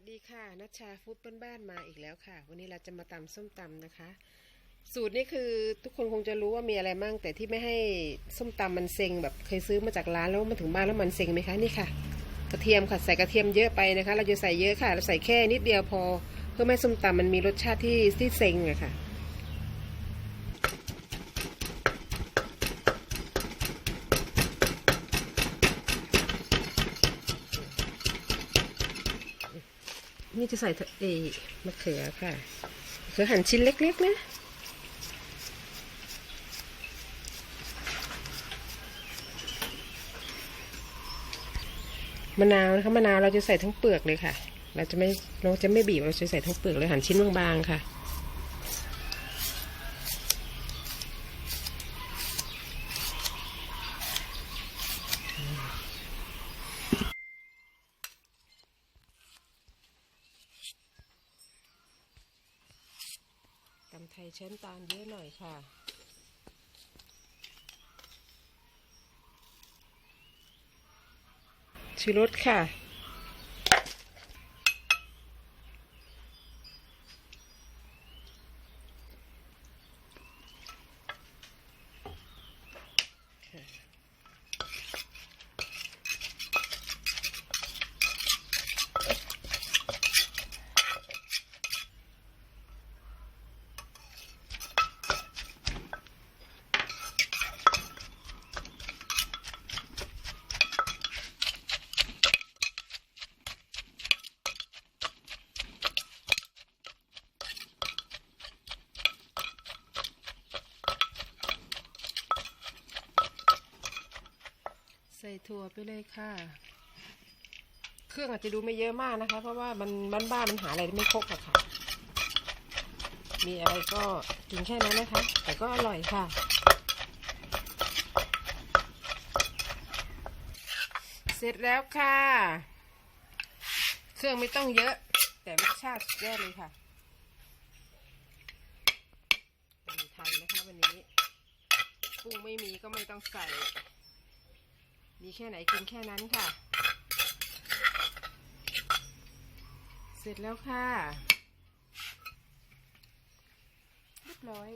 สดีค่ะนัชชาฟู้ดบ้านๆมาอีกแล้วค่ะ วันนี้เราจะมาตำส้มตำนะคะ สูตรนี้คือทุกคนคงจะรู้ว่ามีอะไรมั่ง แต่ที่ไม่ให้ส้มตำมันเซ็งแบบเคยซื้อมาจากร้านแล้วมาถึงบ้านแล้วมันเซ็งไหมคะนี่ค่ะ กระเทียมค่ะใส่กระเทียมเยอะไปนะคะ เราจะใส่เยอะค่ะ เราใส่แค่นิดเดียวพอ เพื่อไม่ให้ส้มตำมันมีรสชาติที่ที่เซ็งอะค่ะ นี่จะใส่เอมะเขือค่ะมะเขือหั่นชิ้นเล็กๆนะมะนาวนะคะมะนาวเราจะใส่ทั้งเปลือกเลยค่ะ เราจะไม่เราจะไม่บีบเราจะใส่ทั้งเปลือกเลยหั่นชิ้นบางๆค่ะำไทยเช้นตาลเยอะหน่อยค่ะ ชูรสค่ะ ใส่ถั่วไปเลยค่ะ เครื่องอาจจะดูไม่เยอะมากนะคะ เพราะว่ามันบ้านมันหาอะไรไม่ครบอะค่ะ มีอะไรก็กินแค่นั้นนะคะ แต่ก็อร่อยค่ะ เสร็จแล้วค่ะ เครื่องไม่ต้องเยอะ แต่รสชาติสุดยอดเลยค่ะมีไทยนะคะวันนี้ปรุงไม่มีก็ไม่ต้องใส่ มีแค่ไหนกินแค่นั้นค่ะ เสร็จแล้วค่ะ เรียบร้อย